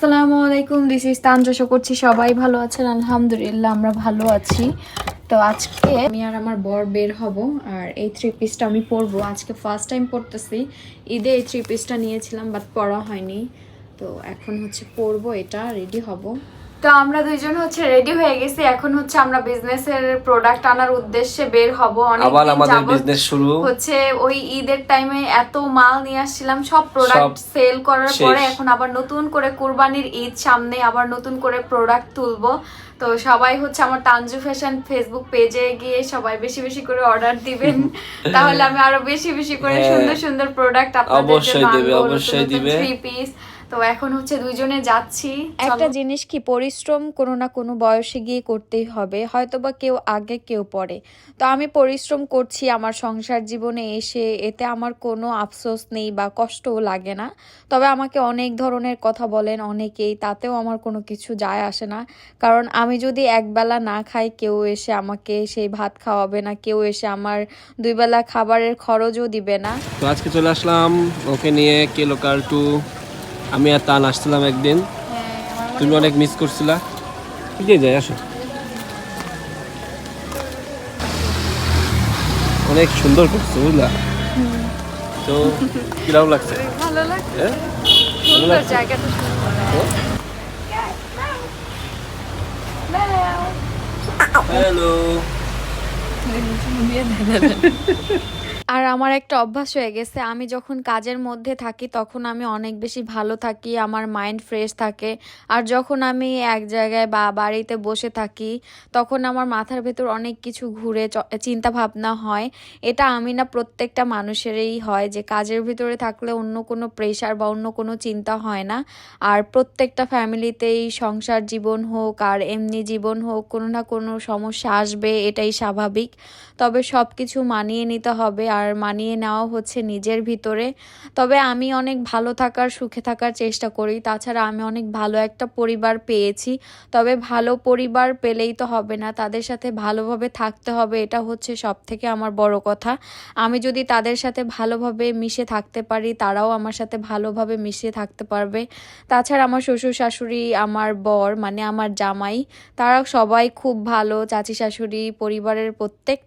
আসসালামু আলাইকুম this is তানজা। করছি সবাই ভালো আছেন। আলহামদুলিল্লাহ, আমরা ভালো আছি। তো আজকে আমি আর আমার বর বের হব আর এই থ্রি পিসটা আমি পরবো। আজকে ফার্স্ট টাইম পরতেছি। ঈদে এই থ্রি পিসটা নিয়েছিলাম বাট পরা হয়নি। তো এখন হচ্ছে পরবো, এটা রেডি হব। তো আমরা দুইজন হচ্ছে রেডি হয়ে গেছি। এখন হচ্ছে আমরা বিজনেসের প্রোডাক্ট আনার উদ্দেশ্যে বের হব। আবার আমাদের বিজনেস শুরু। হচ্ছে ওই ঈদের টাইমে এত মাল নিয়ে আসছিলাম। সব প্রোডাক্ট সেল করার পরে এখন আবার নতুন করে কুরবানির ঈদ সামনে আবার নতুন করে প্রোডাক্ট তুলবো। তো সবাই হচ্ছে আমার তানজু ফ্যাশন ফেসবুক পেজে গিয়ে সবাই বেশি বেশি করে অর্ডার দিবেন। তাহলে আমি আরও বেশি বেশি করে হ্যাঁ। সুন্দর সুন্দর প্রোডাক্ট আপনাদের অবশ্যই দিবে, অবশ্যই দিবে। থ্রি পিস তো এখন হচ্ছে দুইজনে যাচ্ছি। একটা জিনিস কি পরিশ্রম কোনো না কোনো বয়সে গিয়ে করতেই হবে হয়তোবা কেউ আগে কেউ পরে। তো আমি পরিশ্রম করছি আমার সংসার জীবনে এসে এতে আমার কোনো আফসোস নেই বা কষ্টও লাগে না। তবে আমাকে অনেক ধরনের কথা বলেন অনেকেই তাতেও আমার কোনো কিছু যায় আসে না। কারণ আমি যদি একবেলা না খাই কেউ এসে আমাকে সেই ভাত খাওয়াবে না কেউ এসে আমার দুই বেলা খাবারের খরচও দিবে না। তো আজকে চলে আসলাম ওকে নিয়ে কেলোকার টু। আমি আর তান আসছিলাম একদিন। তুমি অনেক মিস করছিলা। দিয়ে যাই আসো। অনেক সুন্দর করছ বুঝলা? তো কীরকম লাগছে? ভালো লাগে হ্যাঁ? সুন্দর জায়গাটা সুন্দর। হ্যালো। আর আমার একটা অভ্যাস হয়ে গেছে, আমি যখন কাজের মধ্যে থাকি তখন আমি অনেক বেশি ভালো থাকি, আমার মাইন্ড ফ্রেশ থাকে। আর যখন আমি এক জায়গায় বা বাড়িতে বসে থাকি তখন আমার মাথার ভেতর অনেক কিছু ঘুরে চিন্তা ভাবনা হয়। এটা আমি না প্রত্যেকটা মানুষেরই হয় যে কাজের ভিতরে থাকলে অন্য কোনো প্রেশার বা অন্য কোনো চিন্তা হয় না। আর প্রত্যেকটা ফ্যামিলিতেই সংসার জীবন হোক আর এমনি জীবন হোক, কোনো না কোনো সমস্যা আসবে, এটাই স্বাভাবিক। তবে সব কিছু মানিয়ে নিতে হবে আর মানিয়ে নেওয়া হচ্ছে নিজের ভিতরে। তবে আমি অনেক ভালো থাকার, সুখে থাকার চেষ্টা করি। তাছাড়া আমি অনেক ভালো একটা পরিবার পেয়েছি। তবে ভালো পরিবার পেলেই তো হবে না। তাদের সাথে ভালোভাবে থাকতে হবে, এটা হচ্ছে সব থেকে আমার বড় কথা। আমি যদি তাদের সাথে ভালোভাবে মিশে থাকতে পারি, তারাও আমার সাথে ভালোভাবে মিশে থাকতে পারবে। তাছাড়া আমার শ্বশুর শাশুড়ি, আমার বর মানে আমার জামাই তারা সবাই খুব ভালো। চাচি শাশুড়ি, পরিবারের প্রত্যেক,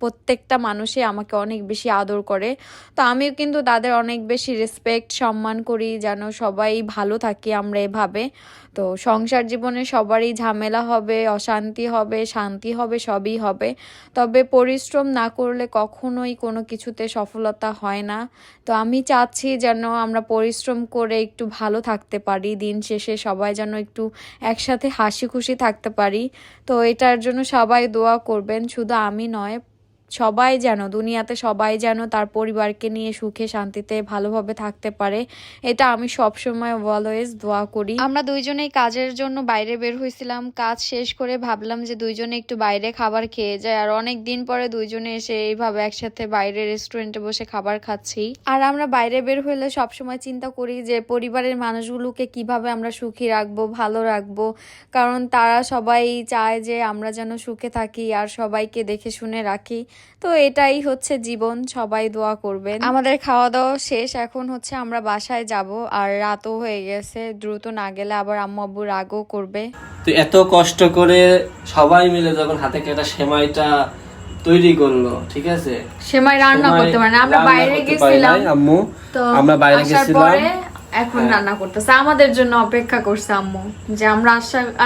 প্রত্যেকটা মানুষে আমাকে অনেক বেশি আদর করে। তো আমিও কিন্তু তাদের অনেক বেশি রেসপেক্ট সম্মান করি, যেন সবাই ভালো থাকি আমরা এভাবে। তো সংসার জীবনে সবারই ঝামেলা হবে, অশান্তি হবে, শান্তি হবে, সবই হবে। তবে পরিশ্রম না করলে কখনোই কোনো কিছুতে সফলতা হয় না। তো আমি চাচ্ছি যেন আমরা পরিশ্রম করে একটু ভালো থাকতে পারি, দিন শেষে সবাই যেন একটু একসাথে হাসি খুশি থাকতে পারি। তো এটার জন্য সবাই দোয়া করবেন, শুধু আমি নয় সবাই যেন দুনিয়াতে সবাই যেন তার পরিবারকে নিয়ে সুখে শান্তিতে ভালোভাবে থাকতে পারে এটা আমি সবসময় অলওয়েজ দোয়া করি। আমরা দুইজনেই কাজের জন্য বাইরে বের হয়েছিলাম কাজ শেষ করে ভাবলাম যে দুইজনে একটু বাইরে খাবার খেয়ে যায় আর অনেক দিন পরে দুইজনে এসে এইভাবে একসাথে বাইরে রেস্টুরেন্টে বসে খাবার খাচ্ছি। আর আমরা বাইরে বের হইলে সবসময় চিন্তা করি যে পরিবারের মানুষগুলোকে কীভাবে আমরা সুখী রাখব ভালো রাখব কারণ তারা সবাই চায় যে আমরা যেন সুখে থাকি আর সবাইকে দেখে শুনে রাখি। তো এটাই হচ্ছে জীবন সবাই দোয়া করবেন। আমাদের খাওয়া দাওয়া শেষ এখন হচ্ছে আমরা বাসায় যাব আর রাতও হয়ে গেছে দ্রুত না গেলে আবার আম্মু আব্বু রাগও করবে। তো এত কষ্ট করে সবাই মিলে যখন হাতে কাটা সেমাইটা তৈরি করল ঠিক আছে? সেমাই রান্না করতে পারে না আমরা বাইরে গেছিলাম। আম্মু? তো আমরা বাইরে গেছিলাম। এখন রান্না করতেছে। আমাদের জন্য অপেক্ষা করছে আম্মু যে আমরা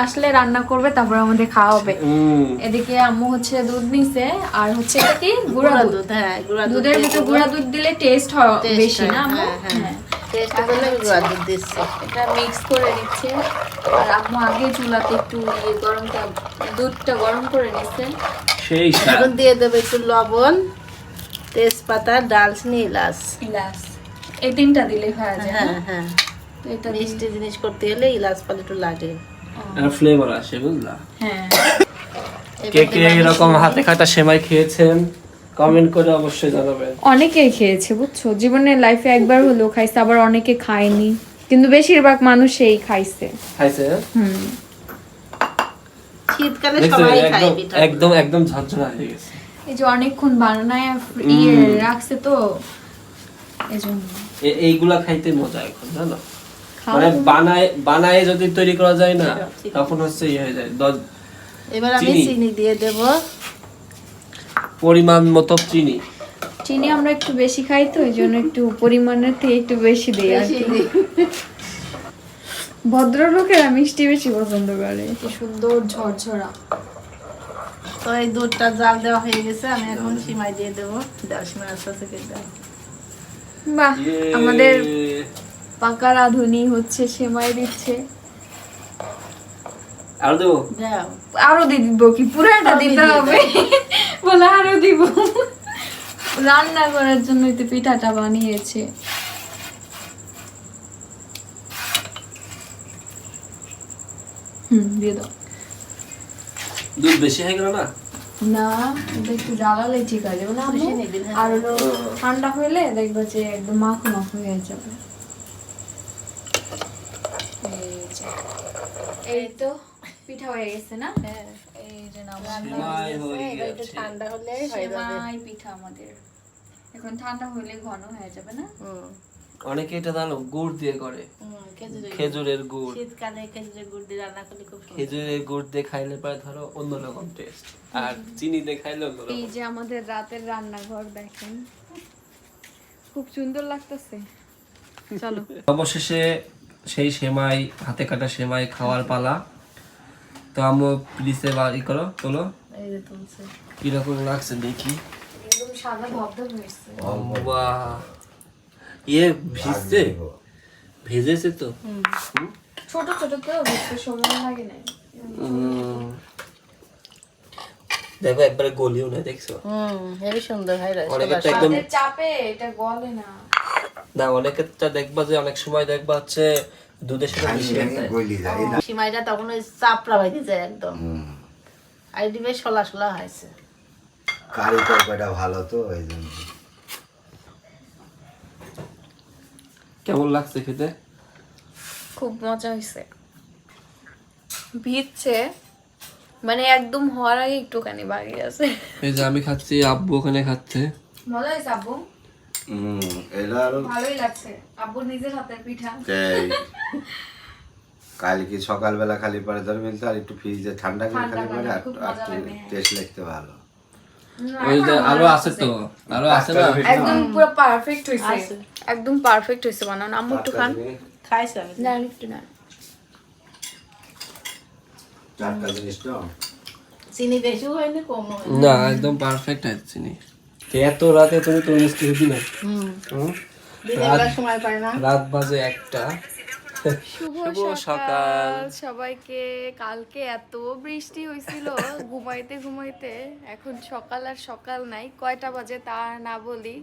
আসলে রান্না করবে তারপর আমাদের খাওয়া হবে। এদিকে আম্মু হচ্ছে দুধ নিছে আর হচ্ছে এটা কি গুঁড়া দুধ। হ্যাঁ দুধের ভিতরে। গুঁড়া দুধ দিলে টেস্ট হয় বেশি না আম্মু? হ্যাঁ, হ্যাঁ। হ্যাঁ। এটা মিক্স করে নিচ্ছে। আর আম্মু আগে চুলাতে একটু ইয়ে গরম দুধটা গরম করে নিচ্ছে সেই। এখন দিয়ে দেবো একটু লবণ তেজপাতা ডালচিনি এলাচ। ইলাচ এই তিনটা দিলেই হয়ে যায় হ্যাঁ হ্যাঁ? এটা দিলে- মিষ্টি জিনিস করতে হলে এলাচ পালে একটু লাগে। একটা ফ্লেভার আসে বুঝলা? হ্যাঁ। কে কে এরকম হাতে কাটা সেমাই খেয়েছেন কমেন্ট করে অবশ্যই জানাবেন। অনেকেই খেয়েছে বুঝছ? জীবনের লাইফে একবার হলেও খাইছে আবার অনেকে খায়নি। কিন্তু বেশিরভাগ মানুষ সেই খাইছে খাইছে হুম। শীতকালে সবাই খায় একদম একদম একদম ঝরঝরা হয়ে গেছে। এই যে অনেকক্ষণ বানায় ইয়ে রাখছে তো এই জন্য এ- এইগুলা খাইতে মজা এখন জানো? মানে বানায় বানায় যদি তৈরি করা যায় না তখন হচ্ছে ইয়ে হয়ে যায়। এবার আমি চিনি। দিয়ে দেব। পরিমাণ মতো চিনি। চিনি আমরা একটু বেশি খাই তো এই জন্য একটু পরিমাণের থেকে একটু বেশি দিই আর কি। ভদ্রলোকেরা মিষ্টি বেশি পছন্দ করে। কি সুন্দর ঝরঝরা। তো এই দুধটা জাল দেওয়া হয়ে গেছে আমি এখন সিমাই দিয়ে দেবো। দেওয়া সিমাই আস্তে আস্তে কেটে দেবো। বাহ ইয়ে। আমাদের পাকা রাঁধুনি হচ্ছে সেমাই দিচ্ছে। আর দেবো? আরও দিব কি? পুরাটা দিতে হবে। বলে আরও দিব। রান্না করার জন্য তো পিঠাটা বানিয়েছে। হুম দিয়ে দাও। দুধ বেশি হয়ে গেল না? না এটা একটু জ্বালালে ঠিক হয়ে যাবে। না না। আর হলো ঠান্ডা হইলে দেখবে যে একদম মাখো মাখো হয়ে যাবে। এই তো পিঠা হয়ে গেছে না? হ্যাঁ এই যে হয়ে। ঠান্ডা হলে হয়ে পিঠা আমাদের। এখন ঠান্ডা হলে ঘন হয়ে যাবে না? অনেকে এটা জানো গুড় দিয়ে করে। খেজুরের গুড়। খেজুরের গুড়। শীতকালে খেজুরের গুড় দিয়ে রান্না করলে খুব খেজুরের গুড় দিয়ে খাইলে পরে ধরো অন্যরকম টেস্ট আর চিনি দিয়ে খাইলে অন্যরকম। এই যে আমাদের রাতের রান্নাঘর দেখেন খুব সুন্দর লাগতেছে। চলো। অবশেষে সেই সেমাই হাতে কাটা সেমাই খাওয়ার পালা। তো আমি প্লিজে বাড়ি করো তোলো। এই যে তুলছে। কীরকম লাগছে দেখি। একদম সাদা ধবধব হয়েছে। বাহ। ইয়ে ভিজছে? ভেজেছে তো? ছোট ছোট তো বেশি সময় লাগে না দেখো একবারে গলিও না দেখছ? হুম হেবি সুন্দর হয় রে অনেকে তো একদম চাপে এটা গলে না। না অনেকে তো দেখবা যে অনেক সময় দেখবা হচ্ছে দুধের সাথে মিশিয়ে সিমাইটা তখন ওই চাপড়া বাইতে যায় একদম। আর দিবে শলা শলা হয়েছে। কারি তরকারিটা ভালো তো ওই জন্য। কেমন লাগছে খেতে? খুব মজা হয়েছে ভিজছে মানে একদম হওয়ার আগে একটুখানি বাকি আছে। এই যে আমি খাচ্ছি আব্বু ওখানে খাচ্ছে। মজা হয়েছে আব্বু? হুম এটা আরও ভালোই লাগছে। আব্বু নিজের হাতের পিঠা। সেই কালকে সকালবেলা খালি পরে ধরে মিলতে আর একটু ফ্রিজে ঠান্ডা করে ঠান্ডা খালি পরে আর। টেস্ট লাগতে ভালো। ওই যে আরও আছে তো আরও আছে না? একদম পুরো পারফেক্ট হয়েছে একদম পারফেক্ট হয়েছে বানানো আম্মু একটু খান। খাইছে আমি। না একটু না। চারটা জিনিস তো। চিনি বেশিও হয়নি কম হয়নি না। একদম পারফেক্ট আছে চিনি। এত রাতে তুমি তো মিষ্টি খেতে না হুম? হুম? দিনের বেলা সময় পায় না। রাত বাজে একটা। শুভ সকাল। সবাইকে কালকে এত বৃষ্টি হয়েছিল ঘুমাইতে ঘুমাইতে। এখন সকাল আর সকাল নাই কয়টা বাজে তা না বলি।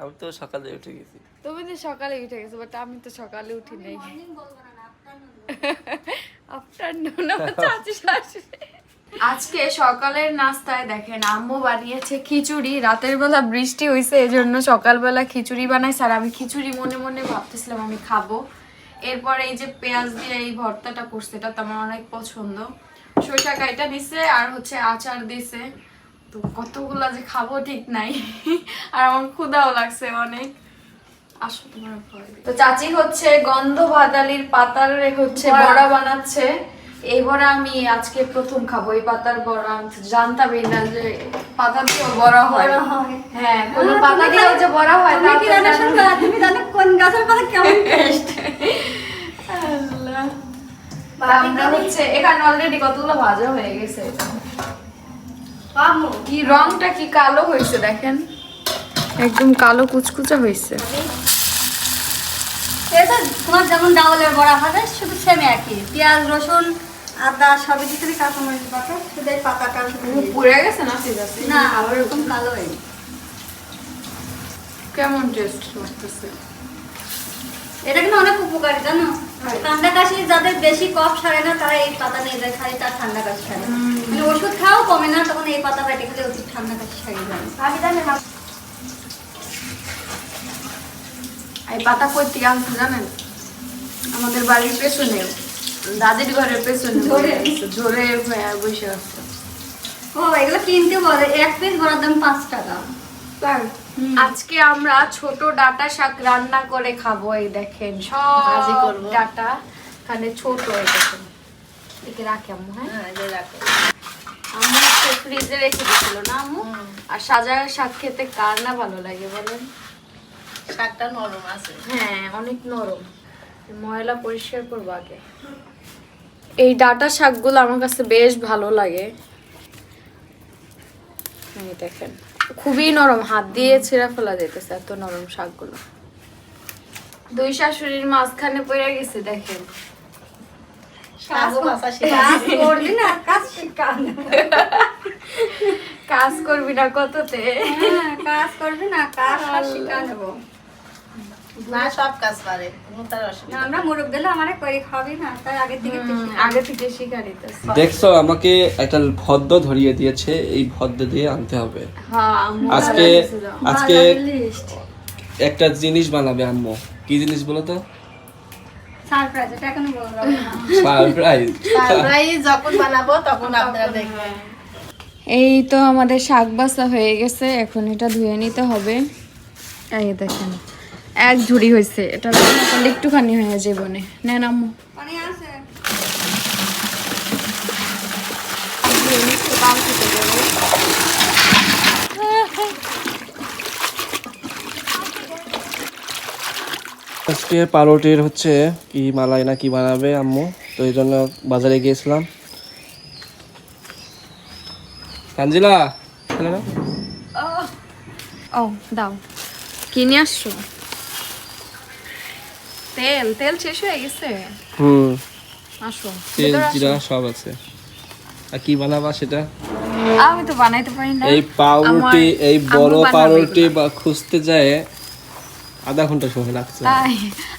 আমি তো সকালে উঠে গেছি। তুমি তো সকালে উঠে গেছো বাট আমি তো সকালে উঠি নাই। আফটারনুন চাচি শাশুড়ি। আজকে সকালের নাস্তায় দেখেন আম্মু বানিয়েছে খিচুড়ি। রাতের বেলা বৃষ্টি হয়েছে এই জন্য সকালবেলা খিচুড়ি বানাইছে। আর আমি খিচুড়ি মনে মনে ভাবতেছিলাম আমি খাব। এরপর এই যে পেঁয়াজ দিয়ে এই ভর্তাটা করছে এটা তো আমার অনেক পছন্দ। সরিষা কাইটা দিছে আর হচ্ছে আচার দিছে। তো কতগুলা যে খাব ঠিক নাই। আর আমার ক্ষুদাও লাগছে অনেক। আসো তোমার তো চাচি হচ্ছে গন্ধ ভাদালির পাতার হচ্ছে বড়া বানাচ্ছে। এই বড়া আমি আজকে প্রথম খাব এই পাতার বড়া। আমি জানতামই না যে পাতা দিয়েও বড়া হয়। হ্যাঁ। কোনো পাতা দিয়েও যে বড়া হয় তা তো আল্লাহ। তা আমরা হচ্ছে এখানে অলরেডি কতগুলো ভাজা হয়ে গেছে। কি রংটা কি কালো হয়েছে দেখেন? একদম কালো কুচকুচা হয়েছে। তোমার যেমন ডাউলের বড়া হবে শুধু সেম একই। পেঁয়াজ রসুন আদা সবই দিতে হবে কাঁচামরিচ বাটা শুধু এই পাতাটা পুড়ে গেছে না? ঠিক আছে। না আবার এরকম কালো হয়নি কেমন টেস্ট লাগতেছে? এটা কিন্তু অনেক উপকারী জানো? ঠান্ডা কাশি যাদের বেশি কফ সারে না তারা এই পাতা নিয়ে যায় খালি তার ঠান্ডা কাশি সারে মানে ওষুধ খাওয়াও কমে না তখন এই পাতা বেটে খেলে অতি ঠান্ডা কাশি সারিয়ে যাবে এই পাতা কই থেকে আনছে জানেন? আমাদের বাড়ির পেছনে দাদির ঘরের পেছনে ঝরে? ঝরে বসে আছে। ও এগুলো কিনতে বলে এক পিস বড়ার দাম পাঁচ টাকা। আজকে আমরা ছোট ডাটা শাক রান্না করে খাব এই দেখেন। সব ডাটা এখানে ছোট এই দেখেন। একে রাখি আম্মু হ্যাঁ? হ্যাঁ যে রাখো। আম্মু ফ্রিজে রেখে দিছিল না আম্মু? আর সাজা শাক খেতে কার না ভালো লাগে বলেন? শাকটা নরম আছে। হ্যাঁ অনেক নরম। ময়লা পরিষ্কার করব আগে। এই ডাটা শাকগুলো আমার কাছে বেশ ভালো লাগে। এই দেখেন খুবই নরম হাত দিয়ে ছিঁড়া ফেলা যেতেছে এত নরম শাকগুলো। দুই শাশুড়ির মাঝখানে পড়ে গেছে দেখেন। কাজ করবি না কাজ শিখান কাজ করবি না কততে? হ্যাঁ, কাজ করবি না কাজ শিখা নেব সব কাজ পারে। কোনো তার অসুবিধা আমরা মুরগ গেলে আমার করে খাবি না। তার আগে থেকে আগে থেকে শিখা নিতেছে। দেখছ আমাকে একটা ভদ্র ধরিয়ে দিয়েছে এই ভদ্র দিয়ে আনতে হবে। হ্যাঁ আজকে আজকে একটা জিনিস বানাবে আম্মু। কি জিনিস বলো তো? সারপ্রাইজ এটা এখনও বললাম না। সারপ্রাইজ যখন বানাবো তখন আপনারা দেখবেন। এই তো আমাদের শাক বাসা হয়ে গেছে এখন এটা ধুয়ে নিতে হবে। এই দেখেন। এক ঝুড়ি হয়েছে। এটা রান্না একটুখানি হয়ে যাবে নেন আম্মু। আজকে পাউরুটির হচ্ছে কি মালাই না কি বানাবে আম্মু? তো এই জন্য বাজারে গিয়েছিলাম। হ্যালো ও দাও। কি নিয়ে আসছো? তেল তেল শেষ হয়ে গেছে। হুম। আসো তেল জিরা সব আছে। আর কি বানাবা সেটা? আমি তো বানাইতে পারি না। এই পাউরুটি এই বড় পাউরুটি বা খুঁজতে যায় আধা ঘণ্টা সময় লাগছে। তাই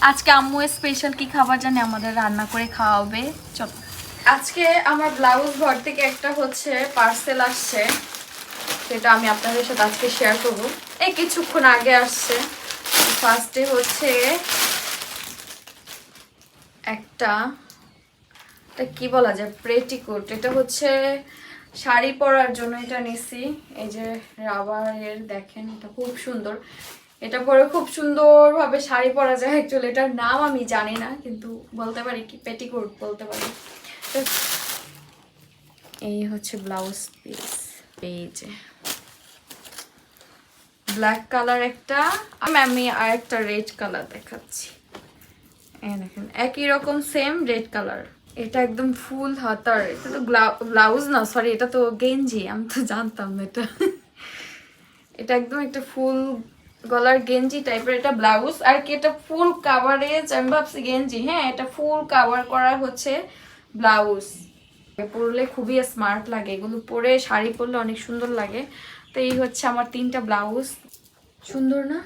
আজকে আম্মু স্পেশাল কি খাবার জানে? আমাদের রান্না করে খাওয়াবে। চল। আজকে আমার ব্লাউজ ঘর থেকে একটা হচ্ছে পার্সেল আসছে। সেটা আমি আপনাদের সাথে আজকে শেয়ার করব। এই কিছুক্ষণ আগে আসছে। ফার্স্টে হচ্ছে একটা, এটা কি বলা যায়? প্রেটিকোট এটা হচ্ছে শাড়ি পরার জন্য এটা নিছি। এই যে রাবারের দেখেন, এটা খুব সুন্দর। এটা পরে খুব সুন্দরভাবে শাড়ি পরা যায়। অ্যাকচুয়ালি এটার নাম আমি জানি না, কিন্তু বলতে পারি কি? পেটিকোট বলতে পারি। এই হচ্ছে ব্লাউজ পিস এই যে ব্ল্যাক কালার একটা আমি আর একটা রেড কালার দেখাচ্ছি। একই রকম সেম রেড কালার এটা একদম ফুল হাতার, এটা তো ব্লাউজ না সরি এটা তো গেঞ্জি, আমি তো জানতাম না এটা। এটা একদম একটা ফুল গলার গেঞ্জি টাইপের এটা ব্লাউজ আর কি এটা ফুল কাভারেজ আমি ভাবছি গেঞ্জি হ্যাঁ এটা ফুল কাভার করা হচ্ছে ব্লাউজ পরলে খুবই স্মার্ট লাগে, এগুলো পরে শাড়ি পরলে অনেক সুন্দর লাগে। তো এই হচ্ছে আমার তিনটা ব্লাউজ সুন্দর না?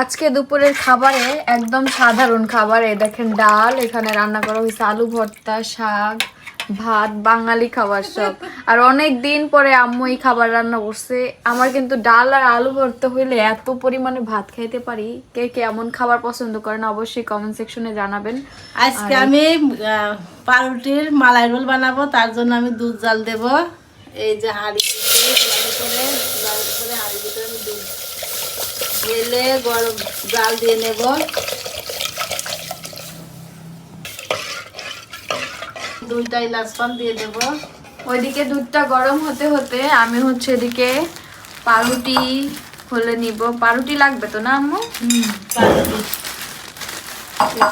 আজকে দুপুরের খাবারে একদম সাধারণ খাবারে। দেখেন ডাল এখানে রান্না করা হয়েছে আলু ভর্তা শাক ভাত বাঙালি খাবার সব। আর অনেক দিন পরে আম্মু এই খাবার রান্না করছে। আমার কিন্তু ডাল আর আলু ভর্তা হইলে এত পরিমাণে ভাত খাইতে পারি। কে কে এমন খাবার পছন্দ করেন অবশ্যই কমেন্ট সেকশনে জানাবেন। আজকে আমি পাউরুটির মালাই রোল বানাবো তার জন্য আমি দুধ জাল দেব। এই যে হাঁড়ি চুলার ভিতরে ঢেলে গরম জাল দিয়ে নেব। দুইটা ইলাচ পান দিয়ে দেব। ওইদিকে দুধটা গরম হতে হতে আমি হচ্ছে এদিকে পাউরুটি হলে নিব। পাউরুটি লাগবে তো না আম্মু? পাউরুটি।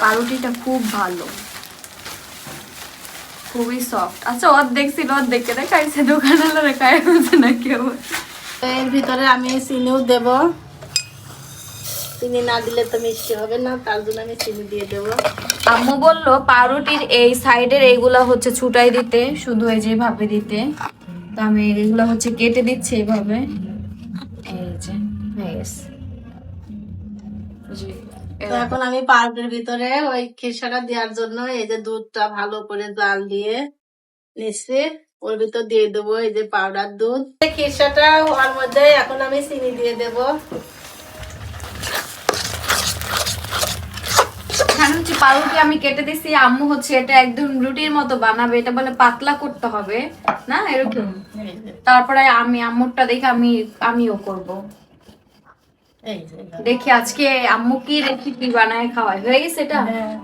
পাউরুটিটা খুব ভালো। খুবই সফট আচ্ছা অর্ধেক ছিল অর্ধেককে দেখাইছে দোকানওয়ালারা খাই হচ্ছে না কেউ এর ভিতরে আমি চিনিও দেব। চিনি না দিলে তো মিষ্টি হবে না তার জন্য আমি চিনি দিয়ে দেবো। আম্মু বলল পাউরুটির এই সাইডের এইগুলা হচ্ছে ছুটাই দিতে শুধু এই যেভাবে দিতে। তো আমি এগুলো হচ্ছে কেটে দিচ্ছি এইভাবে। এই যে হয়ে গেছে। তো এখন আমি পাউরুটির ভিতরে ওই খিসাটা দেওয়ার জন্য এই যে দুধটা ভালো করে জাল দিয়ে নিচ্ছি। ওর ভিতর দিয়ে দেবো এই যে পাউডার দুধ। খিসাটা ওর মধ্যে এখন আমি চিনি দিয়ে দেব। এখানে হচ্ছে পাউরুটি আমি কেটে দিছি আম্মু হচ্ছে এটা একদম রুটির মতো বানাবে এটা বলে পাতলা করতে হবে না? এরকম? তারপরে আমি আম্মুরটা দেখে আমি আমিও করব। এই দেখি আজকে আম্মু কি রেসিপি বানায় খাওয়ায়। হয়ে গেছে এটা? হ্যাঁ।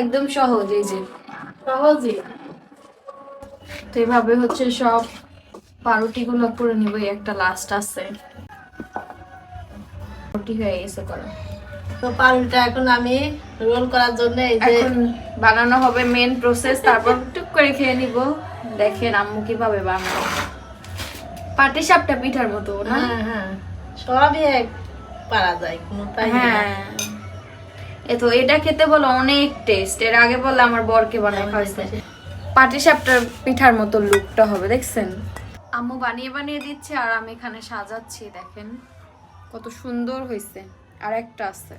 একদম সহজ এই যে। সহজই। তো এভাবে হচ্ছে সব পাউরুটি গুলো করে নিব একটা লাস্ট আছে। রুটি হয়ে গেছে করা। তো পাউরুটিটা এখন আমি রোল করার জন্য এই যে বানানো হবে মেন প্রসেস তারপর টুক করে খেয়ে নিব। দেখেন আম্মু কীভাবে বানায়। পাটি সাপটা পিঠার মতো না? হ্যাঁ হ্যাঁ। সবই এক পারা যায় কোনোটাই হ্যাঁ। তো এটা খেতে বলো অনেক টেস্ট এর আগে বলে আমার বরকে বানায় খাওয়াইছে। পাটি সাপটার পিঠার মতো লুকটা হবে দেখছেন? আম্মু বানিয়ে বানিয়ে দিচ্ছে আর আমি এখানে সাজাচ্ছি দেখেন। কত সুন্দর হয়েছে আর একটা আছে।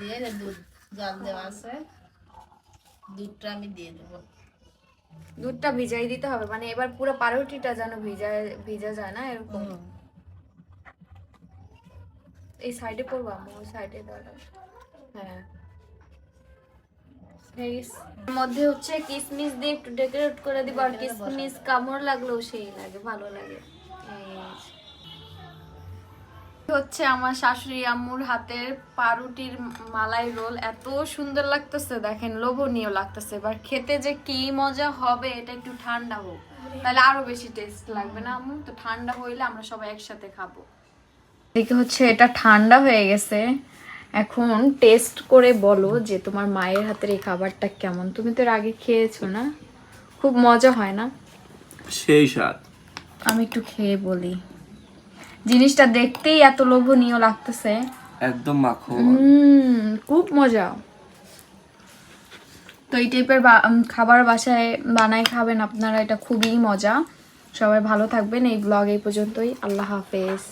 দিয়ে দুধ জল দেওয়া আছে। দুধটা আমি দিয়ে দেবো। দুধটা ভিজাই দিতে হবে মানে এবার পুরো পাউরুটিটা যেন ভিজা ভিজা যায় না এরকম। এই সাইডে পড়ব আম্মু ওই সাইডে দাঁড়া হ্যাঁ। হয়ে মধ্যে হচ্ছে কিসমিস দিয়ে একটু ডেকোরেট করে দিব আর কিসমিস কামড় লাগলেও সেই লাগে ভালো লাগে। হচ্ছে আমার শাশুড়ি আম্মুর হাতের পাউরুটির মালাই রোল। এত সুন্দর লাগতেছে দেখেন লোভনীয় লাগতেছে। এবার খেতে যে কি মজা হবে এটা একটু ঠান্ডা হোক। তাহলে আরও বেশি টেস্ট লাগবে না আম্মু? তো ঠান্ডা হইলে আমরা সবাই একসাথে খাব। এদিকে হচ্ছে এটা ঠান্ডা হয়ে গেছে। এখন টেস্ট করে বলো যে তোমার মায়ের হাতের এই খাবারটা কেমন। তুমি তো এর আগে খেয়েছো না? খুব মজা হয় না? সেই স্বাদ। আমি একটু খেয়ে বলি। জিনিসটা দেখতেই এত লোভনীয় লাগতেছে। একদম মাখো। খুব মজা। তো এই টাইপের খাবার বাসায় বানায় খাবেন আপনারা এটা খুবই মজা। সবাই ভালো থাকবেন এই ব্লগ এই পর্যন্তই। আল্লাহ হাফেজ।